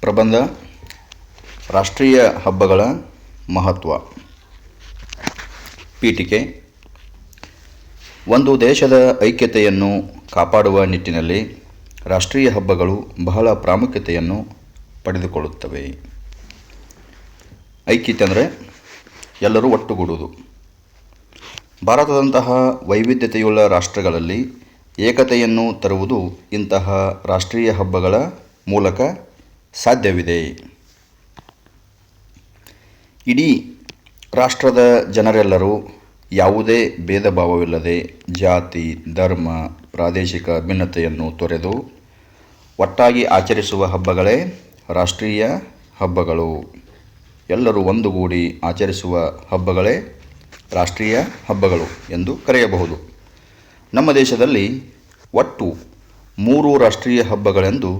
ಪ್ರಬಂಧ, ರಾಷ್ಟ್ರೀಯ ಹಬ್ಬಗಳ ಮಹತ್ವ. ಪೀಠಿಕೆ. ಒಂದು ದೇಶದ ಐಕ್ಯತೆಯನ್ನು ಕಾಪಾಡುವ ನಿಟ್ಟಿನಲ್ಲಿ ರಾಷ್ಟ್ರೀಯ ಹಬ್ಬಗಳು ಬಹಳ ಪ್ರಾಮುಖ್ಯತೆಯನ್ನು ಪಡೆದುಕೊಳ್ಳುತ್ತವೆ. ಐಕ್ಯತೆ ಅಂದರೆ ಎಲ್ಲರೂ ಒಟ್ಟುಗೂಡುವುದು. ಭಾರತದಂತಹ ವೈವಿಧ್ಯತೆಯುಳ್ಳ ರಾಷ್ಟ್ರಗಳಲ್ಲಿ ಏಕತೆಯನ್ನು ತರುವುದು ಇಂತಹ ರಾಷ್ಟ್ರೀಯ ಹಬ್ಬಗಳ ಮೂಲಕ ಸಾಧ್ಯವಿದೆ. ಇಡೀ ರಾಷ್ಟ್ರದ ಜನರೆಲ್ಲರೂ ಯಾವುದೇ ಭೇದ ಭಾವವಿಲ್ಲದೆ ಜಾತಿ, ಧರ್ಮ, ಪ್ರಾದೇಶಿಕ ಭಿನ್ನತೆಯನ್ನು ತೊರೆದು ಒಟ್ಟಾಗಿ ಆಚರಿಸುವ ಹಬ್ಬಗಳೇ ರಾಷ್ಟ್ರೀಯ ಹಬ್ಬಗಳು. ಎಲ್ಲರೂ ಒಂದುಗೂಡಿ ಆಚರಿಸುವ ಹಬ್ಬಗಳೇ ರಾಷ್ಟ್ರೀಯ ಹಬ್ಬಗಳು ಎಂದು ಕರೆಯಬಹುದು. ನಮ್ಮ ದೇಶದಲ್ಲಿ ಒಟ್ಟು ಮೂರು ರಾಷ್ಟ್ರೀಯ ಹಬ್ಬಗಳೆಂದು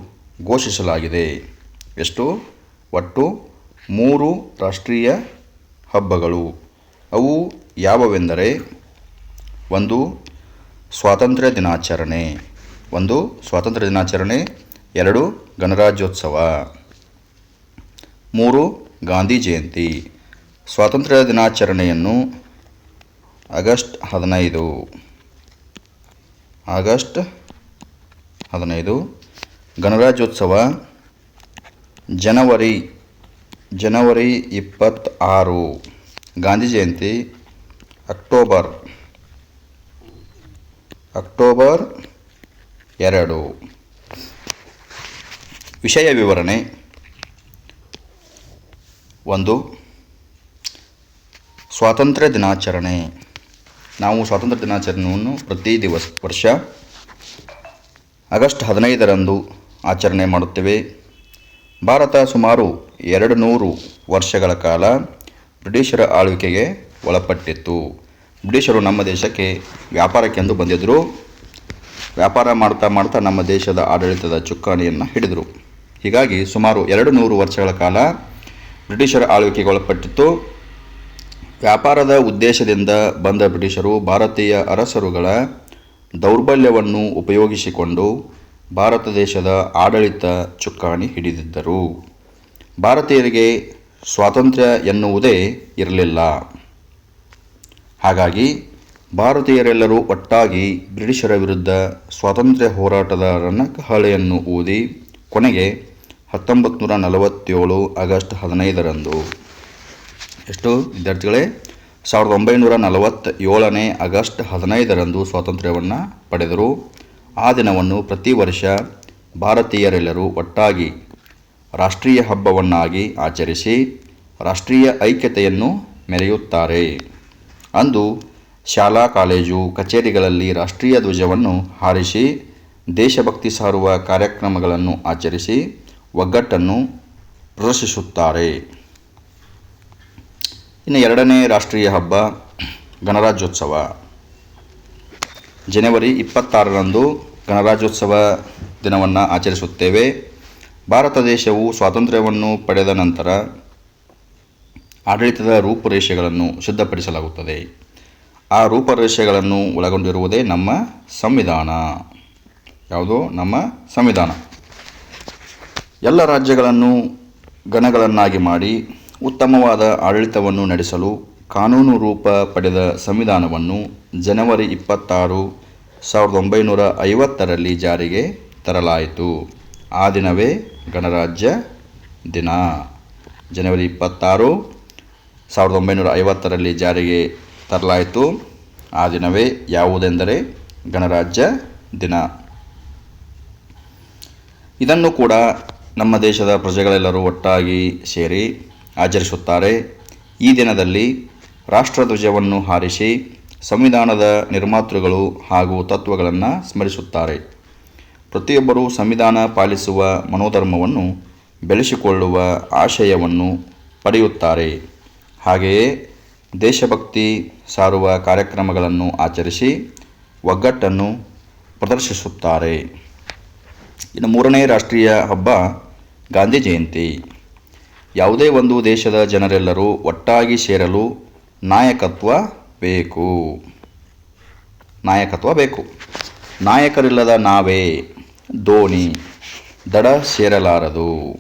ಘೋಷಿಸಲಾಗಿದೆ. ಎಷ್ಟು? ಒಟ್ಟು ಮೂರು ರಾಷ್ಟ್ರೀಯ ಹಬ್ಬಗಳು. ಅವು ಯಾವುವೆಂದರೆ, ಒಂದು ಸ್ವಾತಂತ್ರ್ಯ ದಿನಾಚರಣೆ, ಒಂದು ಸ್ವಾತಂತ್ರ್ಯ ದಿನಾಚರಣೆ, ಎರಡು ಗಣರಾಜ್ಯೋತ್ಸವ, ಮೂರು ಗಾಂಧಿ ಜಯಂತಿ. ಸ್ವಾತಂತ್ರ್ಯ ದಿನಾಚರಣೆಯನ್ನು ಆಗಸ್ಟ್ ಹದಿನೈದು ಆಗಸ್ಟ್ ಹದಿನೈದು ಗಣರಾಜ್ಯೋತ್ಸವ ಜನವರಿ ಜನವರಿ ಇಪ್ಪತ್ತಾರು, ಗಾಂಧಿ ಜಯಂತಿ, ಅಕ್ಟೋಬರ್ ಅಕ್ಟೋಬರ್ ಎರಡು. ವಿಷಯ ವಿವರಣೆ. ಒಂದು, ಸ್ವಾತಂತ್ರ್ಯ ದಿನಾಚರಣೆ. ನಾವು ಸ್ವಾತಂತ್ರ್ಯ ದಿನಾಚರಣೆಯನ್ನು ಪ್ರತಿ ದಿವಸ, ವರ್ಷ ಆಗಸ್ಟ್ ಹದಿನೈದರಂದು ಆಚರಣೆ ಮಾಡುತ್ತೇವೆ. ಭಾರತ ಸುಮಾರು ಎರಡು ನೂರು ವರ್ಷಗಳ ಕಾಲ ಬ್ರಿಟಿಷರ ಆಳ್ವಿಕೆಗೆ ಒಳಪಟ್ಟಿತ್ತು. ಬ್ರಿಟಿಷರು ನಮ್ಮ ದೇಶಕ್ಕೆ ವ್ಯಾಪಾರಕ್ಕೆಂದು ಬಂದಿದ್ದರು. ವ್ಯಾಪಾರ ಮಾಡ್ತಾ ಮಾಡ್ತಾ ನಮ್ಮ ದೇಶದ ಆಡಳಿತದ ಚುಕ್ಕಾಣಿಯನ್ನು ಹಿಡಿದರು. ಹೀಗಾಗಿ ಸುಮಾರು ಎರಡು ನೂರು ವರ್ಷಗಳ ಕಾಲ ಬ್ರಿಟಿಷರ ಆಳ್ವಿಕೆಗೆ ಒಳಪಟ್ಟಿತ್ತು. ವ್ಯಾಪಾರದ ಉದ್ದೇಶದಿಂದ ಬಂದ ಬ್ರಿಟಿಷರು ಭಾರತೀಯ ಅರಸರುಗಳ ದೌರ್ಬಲ್ಯವನ್ನು ಉಪಯೋಗಿಸಿಕೊಂಡು ಭಾರತ ದೇಶದ ಆಡಳಿತ ಚುಕ್ಕಾಣಿ ಹಿಡಿದಿದ್ದರು. ಭಾರತೀಯರಿಗೆ ಸ್ವಾತಂತ್ರ್ಯ ಎನ್ನುವುದೇ ಇರಲಿಲ್ಲ. ಹಾಗಾಗಿ ಭಾರತೀಯರೆಲ್ಲರೂ ಒಟ್ಟಾಗಿ ಬ್ರಿಟಿಷರ ವಿರುದ್ಧ ಸ್ವಾತಂತ್ರ್ಯ ಹೋರಾಟದ ರಣಕಹಳೆಯನ್ನು ಊದಿ ಕೊನೆಗೆ ಹತ್ತೊಂಬತ್ತು ನೂರ ನಲವತ್ತೇಳು ಆಗಸ್ಟ್ ಹದಿನೈದರಂದು. ಎಷ್ಟು ವಿದ್ಯಾರ್ಥಿಗಳೇ? ಸಾವಿರದ ಒಂಬೈನೂರ ನಲವತ್ತೇಳನೇ ಆಗಸ್ಟ್ ಹದಿನೈದರಂದು ಸ್ವಾತಂತ್ರ್ಯವನ್ನು ಪಡೆದರು. ಆ ದಿನವನ್ನು ಪ್ರತಿ ವರ್ಷ ಭಾರತೀಯರೆಲ್ಲರೂ ಒಟ್ಟಾಗಿ ರಾಷ್ಟ್ರೀಯ ಹಬ್ಬವನ್ನಾಗಿ ಆಚರಿಸಿ ರಾಷ್ಟ್ರೀಯ ಐಕ್ಯತೆಯನ್ನು ಮೆರೆಯುತ್ತಾರೆ. ಅಂದು ಶಾಲಾ, ಕಾಲೇಜು, ಕಚೇರಿಗಳಲ್ಲಿ ರಾಷ್ಟ್ರೀಯ ಧ್ವಜವನ್ನು ಹಾರಿಸಿ ದೇಶಭಕ್ತಿ ಸಾರುವ ಕಾರ್ಯಕ್ರಮಗಳನ್ನು ಆಚರಿಸಿ ಒಗ್ಗಟ್ಟನ್ನು ಪ್ರದರ್ಶಿಸುತ್ತಾರೆ. ಇನ್ನು ಎರಡನೇ ರಾಷ್ಟ್ರೀಯ ಹಬ್ಬ ಗಣರಾಜ್ಯೋತ್ಸವ. ಜನವರಿ ಇಪ್ಪತ್ತಾರರಂದು ಗಣರಾಜ್ಯೋತ್ಸವ ದಿನವನ್ನು ಆಚರಿಸುತ್ತೇವೆ. ಭಾರತ ದೇಶವು ಸ್ವಾತಂತ್ರ್ಯವನ್ನು ಪಡೆದ ನಂತರ ಆಡಳಿತದ ರೂಪುರೇಷೆಗಳನ್ನು ಸಿದ್ಧಪಡಿಸಲಾಗುತ್ತದೆ. ಆ ರೂಪರೇಷೆಗಳನ್ನು ಒಳಗೊಂಡಿರುವುದೇ ನಮ್ಮ ಸಂವಿಧಾನ. ಯಾವುದು? ನಮ್ಮ ಸಂವಿಧಾನ. ಎಲ್ಲ ರಾಜ್ಯಗಳನ್ನು ಗಣಗಳನ್ನಾಗಿ ಮಾಡಿ ಉತ್ತಮವಾದ ಆಡಳಿತವನ್ನು ನಡೆಸಲು ಕಾನೂನು ರೂಪ ಪಡೆದ ಸಂವಿಧಾನವನ್ನು ಜನವರಿ ಇಪ್ಪತ್ತಾರು ಸಾವಿರದ ಒಂಬೈನೂರ ಐವತ್ತರಲ್ಲಿ ಜಾರಿಗೆ ತರಲಾಯಿತು. ಆ ದಿನವೇ ಗಣರಾಜ್ಯ ದಿನ. ಜನವರಿ ಇಪ್ಪತ್ತಾರು, ಸಾವಿರದ ಒಂಬೈನೂರ ಐವತ್ತರಲ್ಲಿ ಜಾರಿಗೆ ತರಲಾಯಿತು. ಆ ದಿನವೇ ಯಾವುದೆಂದರೆ ಗಣರಾಜ್ಯ ದಿನ. ಇದನ್ನು ಕೂಡ ನಮ್ಮ ದೇಶದ ಪ್ರಜೆಗಳೆಲ್ಲರೂ ಒಟ್ಟಾಗಿ ಸೇರಿ ಆಚರಿಸುತ್ತಾರೆ. ಈ ದಿನದಲ್ಲಿ ರಾಷ್ಟ್ರಧ್ವಜವನ್ನು ಹಾರಿಸಿ ಸಂವಿಧಾನದ ನಿರ್ಮಾತೃಗಳು ಹಾಗೂ ತತ್ವಗಳನ್ನು ಸ್ಮರಿಸುತ್ತಾರೆ. ಪ್ರತಿಯೊಬ್ಬರೂ ಸಂವಿಧಾನ ಪಾಲಿಸುವ ಮನೋಧರ್ಮವನ್ನು ಬೆಳೆಸಿಕೊಳ್ಳುವ ಆಶಯವನ್ನು ಪಡೆಯುತ್ತಾರೆ. ಹಾಗೆಯೇ ದೇಶಭಕ್ತಿ ಸಾರುವ ಕಾರ್ಯಕ್ರಮಗಳನ್ನು ಆಚರಿಸಿ ಒಗ್ಗಟ್ಟನ್ನು ಪ್ರದರ್ಶಿಸುತ್ತಾರೆ. ಇನ್ನು ಮೂರನೇ ರಾಷ್ಟ್ರೀಯ ಹಬ್ಬ ಗಾಂಧಿ ಜಯಂತಿ. ಯಾವುದೇ ಒಂದು ದೇಶದ ಜನರೆಲ್ಲರೂ ಒಟ್ಟಾಗಿ ಸೇರಲು ನಾಯಕತ್ವ ಬೇಕು. ನಾಯಕತ್ವ ಬೇಕು. ನಾಯಕರಿಲ್ಲದ ನಾವೇ ದೋಣಿ, ದಡ ಸೇರಲಾರದು.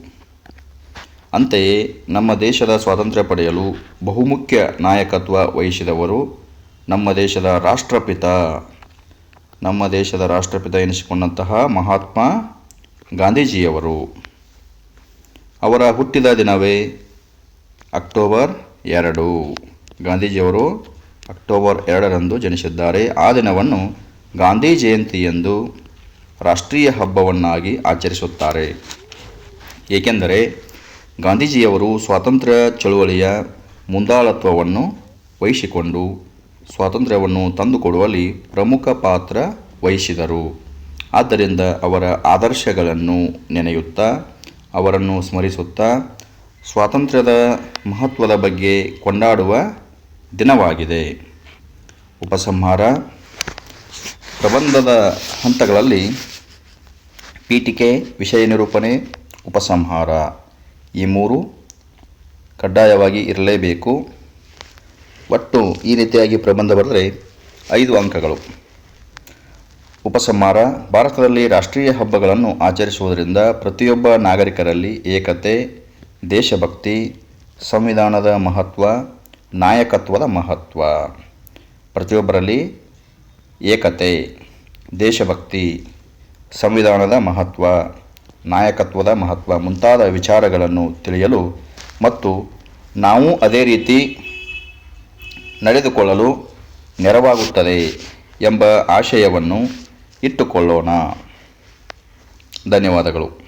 ಅಂತೆಯೇ ನಮ್ಮ ದೇಶದ ಸ್ವಾತಂತ್ರ್ಯ ಪಡೆಯಲು ಬಹುಮುಖ್ಯ ನಾಯಕತ್ವ ವಹಿಸಿದವರು ನಮ್ಮ ದೇಶದ ರಾಷ್ಟ್ರಪಿತ. ನಮ್ಮ ದೇಶದ ರಾಷ್ಟ್ರಪಿತ ಎನಿಸಿಕೊಂಡಂತಹ ಮಹಾತ್ಮ ಗಾಂಧೀಜಿಯವರು. ಅವರ ಹುಟ್ಟಿದ ದಿನವೇ ಅಕ್ಟೋಬರ್ ಎರಡು. ಗಾಂಧೀಜಿಯವರು ಅಕ್ಟೋಬರ್ ಎರಡರಂದು ಜನಿಸಿದ್ದಾರೆ. ಆ ದಿನವನ್ನು ಗಾಂಧಿ ಜಯಂತಿ ಎಂದು ರಾಷ್ಟ್ರೀಯ ಹಬ್ಬವನ್ನಾಗಿ ಆಚರಿಸುತ್ತಾರೆ. ಏಕೆಂದರೆ ಗಾಂಧೀಜಿಯವರು ಸ್ವಾತಂತ್ರ್ಯ ಚಳುವಳಿಯ ಮುಂದಾಳತ್ವವನ್ನು ವಹಿಸಿಕೊಂಡು ಸ್ವಾತಂತ್ರ್ಯವನ್ನು ತಂದುಕೊಡುವಲ್ಲಿ ಪ್ರಮುಖ ಪಾತ್ರ ವಹಿಸಿದರು. ಆದ್ದರಿಂದ ಅವರ ಆದರ್ಶಗಳನ್ನು ನೆನೆಯುತ್ತಾ, ಅವರನ್ನು ಸ್ಮರಿಸುತ್ತಾ, ಸ್ವಾತಂತ್ರ್ಯದ ಮಹತ್ವದ ಬಗ್ಗೆ ಕೊಂಡಾಡುವ ದಿನವಾಗಿದೆ. ಉಪಸಂಹಾರ, ಪ್ರಬಂಧದ ಹಂತಗಳಲ್ಲಿ ಪೀಠಿಕೆ, ವಿಷಯ ನಿರೂಪಣೆ, ಉಪಸಂಹಾರ. ಈ ಮೂರು ಕಡ್ಡಾಯವಾಗಿ ಇರಲೇಬೇಕು. ಒಟ್ಟು ಈ ರೀತಿಯಾಗಿ ಪ್ರಬಂಧ ಬರೆದರೆ ಐದು ಅಂಕಗಳು. ಉಪಸಂಹಾರ, ಭಾರತದಲ್ಲಿ ರಾಷ್ಟ್ರೀಯ ಹಬ್ಬಗಳನ್ನು ಆಚರಿಸುವುದರಿಂದ ಪ್ರತಿಯೊಬ್ಬ ನಾಗರಿಕರಲ್ಲಿ ಏಕತೆ, ದೇಶಭಕ್ತಿ, ಸಂವಿಧಾನದ ಮಹತ್ವ ನಾಯಕತ್ವದ ಮಹತ್ವ. ಪ್ರತಿಯೊಬ್ಬರಲ್ಲಿ ಏಕತೆ, ದೇಶಭಕ್ತಿ, ಸಂವಿಧಾನದ ಮಹತ್ವ, ನಾಯಕತ್ವದ ಮಹತ್ವ ಮುಂತಾದ ವಿಚಾರಗಳನ್ನು ತಿಳಿಯಲು ಮತ್ತು ನಾವು ಅದೇ ರೀತಿ ನಡೆದುಕೊಳ್ಳಲು ನೆರವಾಗುತ್ತದೆ ಎಂಬ ಆಶಯವನ್ನು ಇಟ್ಟುಕೊಳ್ಳೋಣ. ಧನ್ಯವಾದಗಳು.